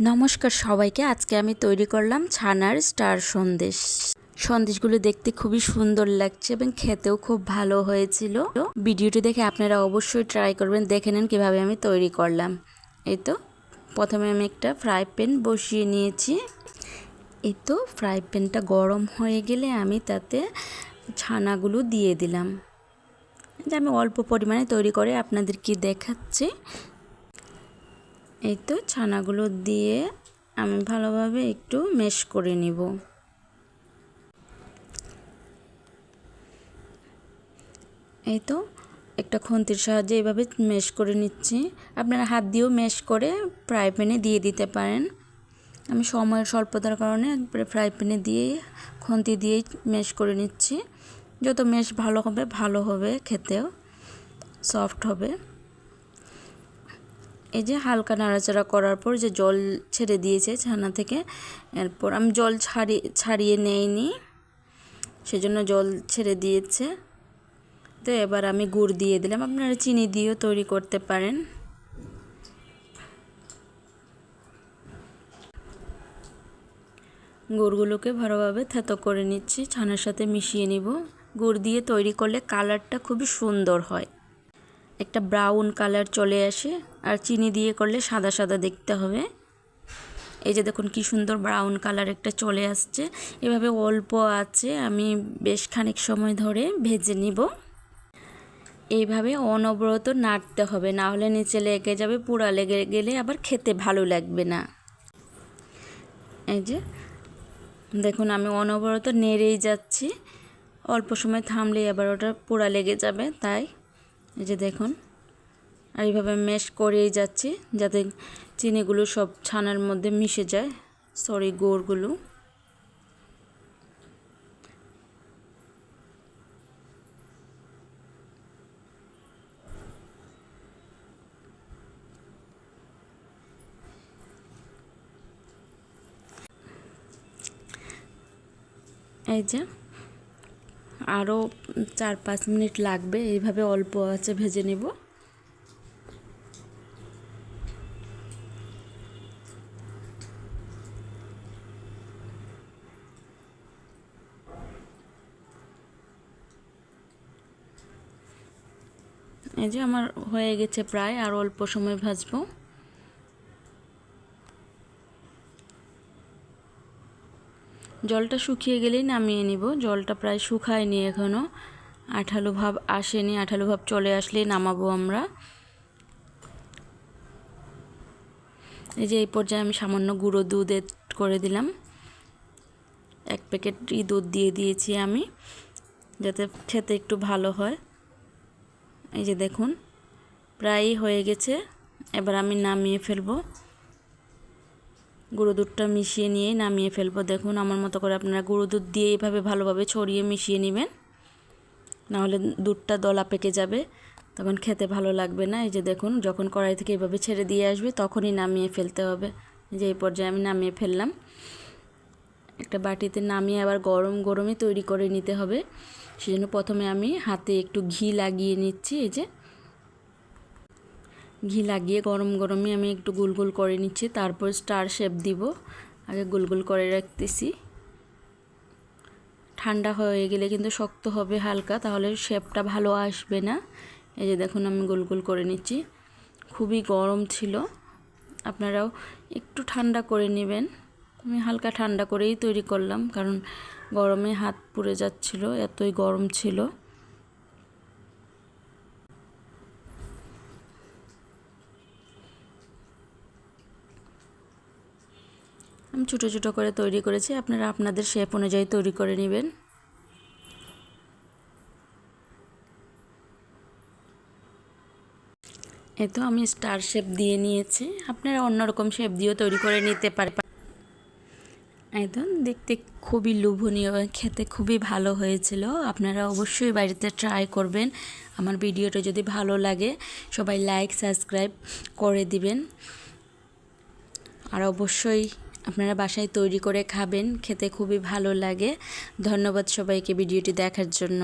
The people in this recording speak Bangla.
নমস্কার সবাইকে। আজকে আমি তৈরি করলাম ছানার স্টার সন্দেশ। সন্দেশগুলো দেখতে খুবই সুন্দর লাগছে এবং খেতেও খুব ভালো হয়েছিল। ভিডিওটি দেখে আপনারা অবশ্যই ট্রাই করবেন। দেখে নেন কীভাবে আমি তৈরি করলাম। এই তো, প্রথমে আমি একটা ফ্রাই প্যান বসিয়ে নিয়েছি। এই তো ফ্রাই প্যানটা গরম হয়ে গেলে আমি তাতে ছানাগুলো দিয়ে দিলাম। যে আমি অল্প পরিমাণে তৈরি করে আপনাদেরকে দেখাচ্ছি। এই তো ছানাগুলো দিয়ে আমি ভালোভাবে একটু মেশ করে নিব। এই তো একটা খুন্তির সাহায্যে এইভাবে মেশ করে নিচ্ছি। আপনারা হাত দিয়েও মেশ করে ফ্রাই প্যানে দিয়ে দিতে পারেন। আমি সময়ের স্বল্পতার কারণে ফ্রাই প্যানে দিয়ে খুন্তি দিয়েই মেশ করে নিচ্ছি। যত মেশ ভালো হবে ভালো হবে, খেতেও সফট হবে। এই যে হালকা নাড়াচাড়া করার পর যে জল ছেড়ে দিয়েছে ছানা থেকে, এরপর আমি জল ছাড়িয়ে ছাড়িয়ে নেইনি, সেজন্য জল ছেড়ে দিয়েছে। তো এবার আমি গুড় দিয়ে দিলাম। আপনারা চিনি দিয়েও তৈরি করতে পারেন। গুড়গুলোকে ভালোভাবে থেতো করে নিচ্ছি। ছানার সাথে মিশিয়ে নিব। গুড় দিয়ে তৈরি করলে কালারটা খুবই সুন্দর হয়। একটা ব্রাউন কালার চলে আসে, আর চিনি দিয়ে করলে সাদা সাদা দেখতে হবে। এই যে দেখুন কি সুন্দর ব্রাউন কালার একটা চলে আসছে। এভাবে অল্প আছে, আমি বেশ খানিক সময় ধরে ভেজে নিব। এইভাবে অনবরত নাড়তে হবে, না হলে নিচে লেগে যাবে পুরা লেগে গেলে আবার খেতে ভালো লাগবে না। এই যে, দেখুন আমি অনবরত নেড়েই যাচ্ছি। অল্প সময় থামলেই আবার ওটা পোড়া লেগে যাবে, তাই এই যে দেখুন, আর এইভাবে মেশ করেই যাচ্ছি, যাতে চিনিগুলো সব ছানার মধ্যে মিশে যায় সরি গোড়গুলো। এই যে আরও চার পাঁচ মিনিট লাগবে, এইভাবে অল্প আছে ভেজে নেব। এই যে আমার হয়ে গেছে প্রায়, আর অল্প সময় ভাজবো। জলটা শুকিয়ে গেলেই নামিয়ে নিব। জলটা প্রায় শুকায়নি এখনও আঠালো ভাব আসেনি, আঠালো ভাব চলে আসলেই নামাবো আমরা। এই যে এই পর্যায়ে আমি সামান্য গুঁড়ো দুধ এড করে দিলাম। এক প্যাকেটই দুধ দিয়ে দিয়েছি আমি, যাতে খেতে একটু ভালো হয়। এই যে দেখুন, প্রায়ই হয়ে গেছে। এবার আমি নামিয়ে ফেলব। গুঁড়ো দুধটা মিশিয়ে নিয়ে নামিয়ে ফেলব। দেখুন, আমার মতো করে আপনারা গুঁড়ো দুধ দিয়ে এইভাবে ভালোভাবে ছড়িয়ে মিশিয়ে নেবেন। নাহলে দুধটা দলা পেকে যাবে, তখন খেতে ভালো লাগবে না। এই যে দেখুন, যখন কড়াই থেকে এভাবে ছেড়ে দিয়ে আসবে, তখনই নামিয়ে ফেলতে হবে। যে এই পর্যায়ে আমি নামিয়ে ফেললাম। একটা বাটিতে নামিয়ে আবার গরম গরমই তৈরি করে নিতে হবে। সেজন্য প্রথমে আমি হাতে একটু ঘি লাগিয়ে নিচ্ছি। এই যে ঘি লাগিয়ে গরম গরমে আমি একটু গোল গোল করে নিচ্ছি, তারপর স্টার শেপ দিব। আগে গোল গোল করে রাখতেছি। ঠান্ডা হয়ে গেলে কিন্তু শক্ত হবে হালকা, তাহলে শেপটা ভালো আসবে না। এই যে দেখুন আমি গোল গোল করে নিচ্ছি। খুবই গরম ছিল। আপনারাও একটু ঠান্ডা করে নেবেন। আমি হালকা ঠান্ডা করেই তৈরি করলাম, কারণ গরমে হাত পুড়ে যাচ্ছিল, এতই গরম ছিল। আমি ছোটো ছোটো করে তৈরি করেছি। আপনারা আপনাদের শেপ অনুযায়ী তৈরি করে নেবেন। এ তো আমি স্টার শেপ দিয়ে নিয়েছি। আপনারা অন্যরকম শেপ দিয়েও তৈরি করে নিতে পারেন একদম দেখতে খুবই লোভনীয়, খেতে খুবই ভালো হয়েছিল। আপনারা অবশ্যই বাড়িতে ট্রাই করবেন। আমার ভিডিওটা যদি ভালো লাগে, সবাই লাইক সাবস্ক্রাইব করে দিবেন। আর অবশ্যই আপনারা বাসায় তৈরি করে খাবেন খেতে খুবই ভালো লাগে। ধন্যবাদ সবাইকে ভিডিওটি দেখার জন্য।